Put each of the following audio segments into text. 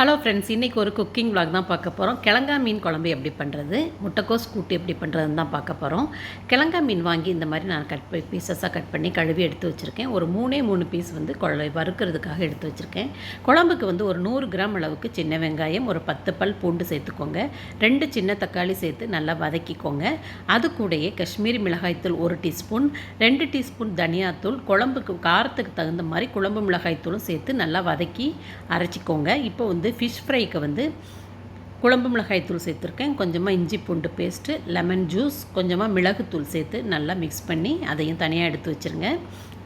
Hello friends இன்றைக்கி ஒரு cooking vlog தான் பார்க்க போகிறோம் கிழங்கா மீன் குழம்பு எப்படி பண்ணுறது முட்டைக்கோஸ் கூட்டு எப்படி பண்ணுறதுன்னு தான் பார்க்க போகிறோம் கிழங்கா மீன் வாங்கி இந்த மாதிரி நான் கட் பீசஸாக கட் பண்ணி கழுவி எடுத்து வச்சுருக்கேன். ஒரு மூணே மூணு பீஸ் வந்து குழ வறுக்கிறதுக்காக எடுத்து வச்சுருக்கேன். குழம்புக்கு வந்து ஒரு நூறு கிராம் அளவுக்கு சின்ன வெங்காயம் ஒரு பத்து பல் பூண்டு சேர்த்துக்கோங்க. ரெண்டு சின்ன தக்காளி சேர்த்து நல்லா வதக்கிக்கோங்க. அது கூடயே காஷ்மீரி மிளகாய்த்தூள் ஒரு டீஸ்பூன் ரெண்டு டீஸ்பூன் தனியாத்தூள் குழம்புக்கு காரத்துக்கு தகுந்த மாதிரி குழம்பு மிளகாய்த்தூளும் சேர்த்து நல்லா வதக்கி அரைச்சிக்கோங்க. இப்போ வந்து ஃபிஷ் ஃப்ரைக்கு வந்து குழம்பு மிளகாய் தூள் சேர்த்துருக்கேன். கொஞ்சமாக இஞ்சி பூண்டு பேஸ்ட்டு லெமன் ஜூஸ் கொஞ்சமாக மிளகுத்தூள் சேர்த்து நல்லா மிக்ஸ் பண்ணி அதையும் தனியாக எடுத்து வச்சுருங்க.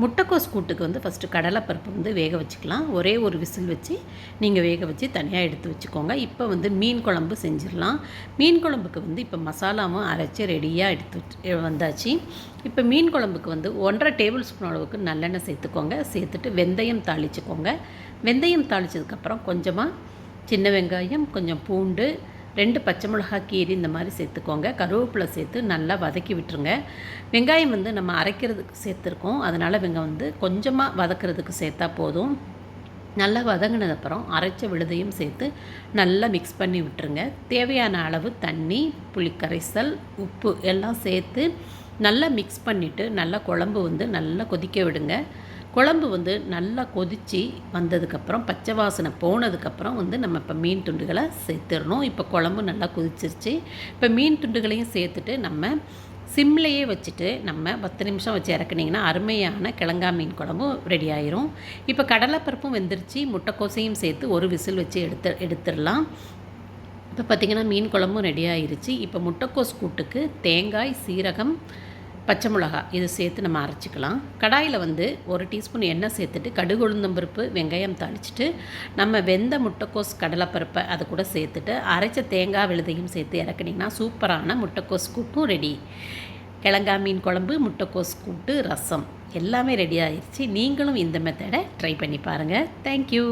முட்டைக்கோஸ் கூட்டுக்கு வந்து ஃபஸ்ட்டு கடலைப்பருப்பு வந்து வேக வச்சுக்கலாம். ஒரே ஒரு விசில் வச்சு நீங்கள் வேக வச்சு தனியாக எடுத்து வச்சுக்கோங்க. இப்போ வந்து மீன் குழம்பு செஞ்சிடலாம். மீன் குழம்புக்கு வந்து இப்போ மசாலாவும் அரைச்சி ரெடியாக எடுத்து வச்சு வந்தாச்சு. இப்போ மீன் குழம்புக்கு வந்து ஒன்றரை டேபிள் ஸ்பூன் அளவுக்கு நல்லெண்ணெய் சேர்த்துக்கோங்க. சேர்த்துட்டு வெந்தயம் தாளிச்சுக்கோங்க. வெந்தயம் தாளித்ததுக்கப்புறம் கொஞ்சமாக சின்ன வெங்காயம் கொஞ்சம் பூண்டு ரெண்டு பச்சை மிளகா கீரி இந்த மாதிரி சேர்த்துக்கோங்க. கருவேப்பிலை சேர்த்து நல்லா வதக்கி விட்டுருங்க. வெங்காயம் வந்து நம்ம அரைக்கிறதுக்கு சேர்த்துருக்கோம். அதனால் வெங்காயம் வந்து கொஞ்சமாக வதக்கிறதுக்கு சேர்த்தா போதும். நல்லா வதங்கினதுக்கப்புறம் அரைச்ச விழுதையும் சேர்த்து நல்லா மிக்ஸ் பண்ணி விட்டுருங்க. தேவையான அளவு தண்ணி புளிக்கரைசல் உப்பு எல்லாம் சேர்த்து நல்லா மிக்ஸ் பண்ணிவிட்டு நல்லா குழம்பு வந்து நல்லா கொதிக்க விடுங்க. குழம்பு வந்து நல்லா கொதித்து வந்ததுக்கப்புறம் பச்சை வாசனை போனதுக்கப்புறம் வந்து நம்ம இப்போ மீன் துண்டுகளை சேர்த்துடணும். இப்போ குழம்பு நல்லா கொதிச்சிருச்சு. இப்போ மீன் துண்டுகளையும் சேர்த்துட்டு நம்ம சிம்லேயே வச்சுட்டு நம்ம பத்து நிமிஷம் வச்சு இறக்குனிங்கன்னா அருமையான கிழங்கா மீன் குழம்பும் ரெடி ஆயிரும். இப்போ கடலைப்பருப்பும் வெந்துருச்சு. முட்டைக்கோசையும் சேர்த்து ஒரு விசில் வச்சு எடுத்து எடுத்துடலாம். இப்போ பார்த்திங்கன்னா மீன் குழம்பும் ரெடி ஆயிருச்சு. இப்போ முட்டைக்கோஸ் கூட்டுக்கு தேங்காய் சீரகம் பச்சை மிளகா இது சேர்த்து நம்ம அரைச்சிக்கலாம். கடாயில் வந்து ஒரு டீஸ்பூன் எண்ணெய் சேர்த்துட்டு கடுகு உளுந்தம்பருப்பு வெங்காயம் தாளிச்சிட்டு நம்ம வெந்த முட்டைக்கோஸ் கடலைப்பருப்பை அதை கூட சேர்த்துட்டு அரைச்ச தேங்காய் விழுதையும் சேர்த்து இறக்குனிங்கன்னா சூப்பரான முட்டைக்கோஸ் கூட்டும் ரெடி. கிழங்கா மீன் குழம்பு முட்டைக்கோஸ் கூட்டு ரசம். எல்லாமே ரெடி ஆயிடுச்சு நீங்களும் இந்த மெத்தடை ட்ரை பண்ணி பாருங்கள் தேங்க்யூ